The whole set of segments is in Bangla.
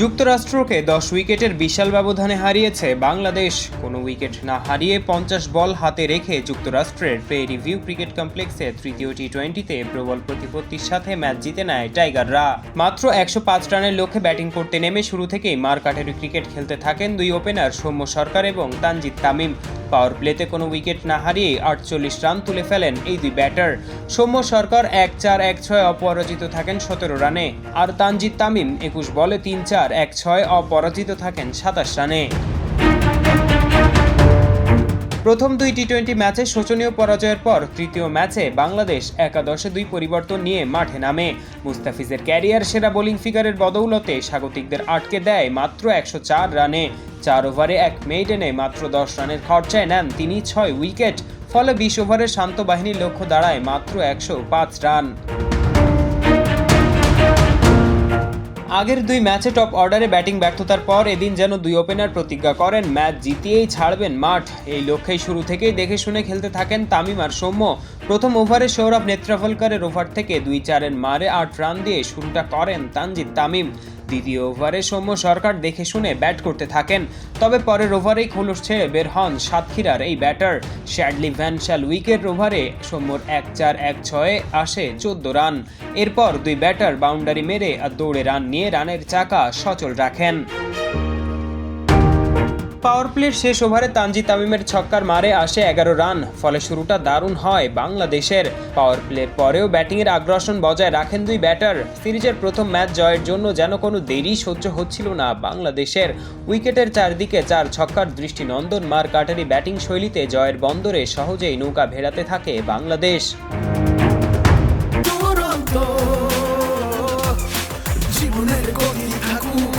যুক্তরাষ্ট্রকে দশ উইকেটের বিশাল ব্যবধানে হারিয়েছে বাংলাদেশ। কোনো উইকেট না হারিয়ে পঞ্চাশ বল হাতে রেখে যুক্তরাষ্ট্রের পে রিভিউ ক্রিকেট কমপ্লেক্সে তৃতীয় টি টোয়েন্টিতে প্রবল প্রতিপত্তির সাথে ম্যাচ জিতে নেয় টাইগাররা। মাত্র একশো পাঁচ রানের লক্ষ্যে ব্যাটিং করতে নেমে শুরু থেকেই মারকাটারি ক্রিকেট খেলতে থাকেন দুই ওপেনার সৌম্য সরকার এবং তানজিদ তামিম। পাওয়ার প্লেতে কোনো উইকেট না হারিয়ে আটচল্লিশ রান তুলে ফেলেন এই দুই ব্যাটার। সৌম্য সরকার এক চার এক ছয় অপরাজিত থাকেন সতেরো রানে। আর তানজিদ তামিম একুশ বলে তিন চার এক ছয় অপরাজিত থাকেন সাতাশ রানে। প্রথম দুই টি টোয়েন্টি ম্যাচে শোচনীয় পরাজয়ের পর তৃতীয় ম্যাচে বাংলাদেশ একাদশে দুই পরিবর্তন নিয়ে মাঠে নামে। মুস্তাফিজের ক্যারিয়ার সেরা বোলিং ফিগারের বদৌলতে স্বাগতিকদের আটকে দেয় মাত্র একশো চার রানে। চার ওভারে এক মেইডেনে মাত্র দশ রানের খরচায় নেন তিনি ছয় উইকেট, ফলে বিশ ওভারে শান্ত বাহিনীর লক্ষ্য দাঁড়ায় মাত্র একশো পাঁচ রান। আগের দুই ম্যাচে টপ অর্ডারে ব্যাটিং ব্যর্থতার পর এদিন যেন দুই ওপেনার প্রতিজ্ঞা করেন, ম্যাচ জিতিয়েই ছাড়বেন মাঠ। এই লক্ষ্যেই শুরু থেকেই দেখে শুনে খেলতে থাকেন তামিম আর সৌম্য। প্রথম ওভারে সৌরভ নেত্রাফলকারের ওভার থেকে দুই চারের মারে আট রান দিয়ে শুরুটা করেন তানজিদ তামিম। দ্বিতীয় ওভারে সৌম্য সরকার দেখে শুনে ব্যাট করতে থাকেন। তবে পরের ওভারেই খোলস ছেড়ে বের হন সাতক্ষীরার এই ব্যাটার। শ্যাডলি ভ্যানশাল উইকেট ওভারে সৌম্যর এক চার, এক ছয়ে আসে চোদ্দ রান। এরপর দুই ব্যাটার বাউন্ডারি মেরে আর দৌড়ে রান নিয়ে রানের চাকা সচল রাখেন। পাওয়ার প্লের শেষ ওভারে তানজি তামিমের ছক্কার মারে আসে এগারো রান। ফলে শুরুটা দারুণ হয় বাংলাদেশের। পাওয়ার প্লের পরেও ব্যাটিংয়ের আগ্রাসন বজায় রাখেন দুই ব্যাটার। সিরিজের প্রথম ম্যাচ জয়ের জন্য যেন কোনো দেরি সহ্য হচ্ছিল না বাংলাদেশের। উইকেটের চারদিকে চার ছক্কার দৃষ্টিনন্দন মার কাটারি ব্যাটিং শৈলীতে জয়ের বন্দরে সহজেই নৌকা ভেড়াতে থাকে বাংলাদেশ। জীবনের থাকুক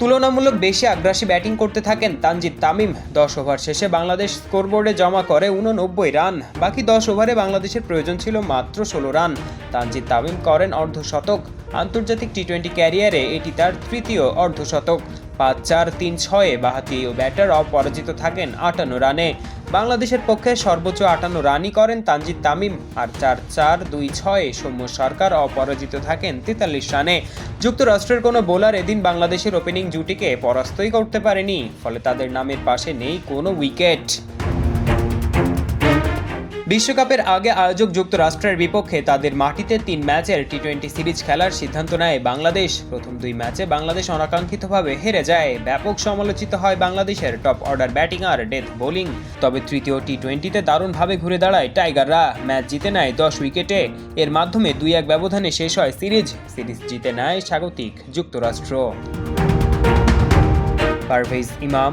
তুলনামূলক বেশি আগ্রাসী ব্যাটিং করতে থাকেন তানজিদ তামিম। দশ ওভার শেষে বাংলাদেশ স্কোরবোর্ডে জমা করে উননব্বই রান। বাকি দশ ওভারে বাংলাদেশের প্রয়োজন ছিল মাত্র ষোলো রান। তানজিদ তামিম করেন অর্ধশতক। আন্তর্জাতিক টি টোয়েন্টি ক্যারিয়ারে এটি তার তৃতীয় অর্ধশতক। পাঁচ চার, তিন ছয়ে বাহাতি ও ব্যাটার অপরাজিত থাকেন আটান্ন রানে। বাংলাদেশের পক্ষে সর্বোচ্চ আটান্ন রানই করেন তানজিদ তামিম আর চার চার দুই ছয়ে সৌম্য সরকার অপরাজিত থাকেন তেতাল্লিশ রানে। যুক্তরাষ্ট্রের কোনো বোলার এদিন বাংলাদেশের ওপেনিং জুটিকে পরাস্তই করতে পারেনি, ফলে তাদের নামের পাশে নেই কোনো উইকেট। বিশ্বকাপের আগে আয়োজক যুক্তরাষ্ট্রের বিপক্ষে তাদের মাটিতে তিন ম্যাচের টি টোয়েন্টি সিরিজ খেলার সিদ্ধান্ত নেয় বাংলাদেশ। প্রথম দুই ম্যাচে বাংলাদেশ অনাকাঙ্ক্ষিতভাবে হেরে যায়। ব্যাপক সমালোচিত হয় বাংলাদেশের টপ অর্ডার ব্যাটিং আর ডেথ বোলিং। তবে তৃতীয় টি টোয়েন্টিতে দারুণভাবে ঘুরে দাঁড়ায় টাইগাররা। ম্যাচ জিতে নেয় দশ উইকেটে। এর মাধ্যমে দুই এক ব্যবধানে শেষ হয় সিরিজ। সিরিজ জিতে নেয় স্বাগতিক যুক্তরাষ্ট্র। পারভেজ ইমাম,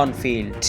অন ফিল্ড।